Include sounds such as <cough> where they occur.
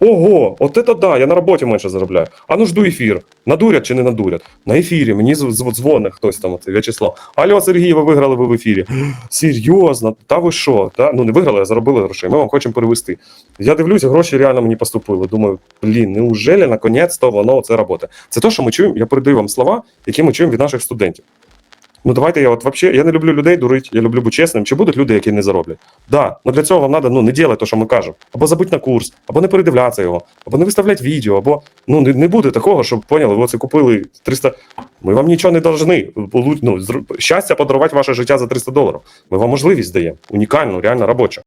Ого, от це да, я на роботі менше заробляю. А ну жду ефір. Надурять чи не надурять? На ефірі мені зв- зв- дзвонить хтось там, оце, В'ячеслав. Алло, Сергій, ви виграли ви в ефірі. <gasps> Серйозно, та ви що? Та? Ну не виграли, а заробили грошей. Ми вам хочемо перевести. Я дивлюсь, гроші реально мені поступили. Думаю, блін, неужели наконець-то воно це робота? Це те, що ми чуємо. Я передаю вам слова, які ми чуємо від наших студентів. Ну давайте я от вообще, я не люблю людей дурить, я люблю бути чесним. Чи будуть люди, які не зароблять? Да, але для цього вам треба ну не робити те, що ми кажемо, або забудь на курс, або не передивлятися його, або не виставляти відео, або ну не, не буде такого, щоб поняли, ви це купили 300... Ми вам нічого не должны. Ну, щастя подарувати ваше життя за 300 доларів. Ми вам можливість даємо. Унікальну, реально робочу.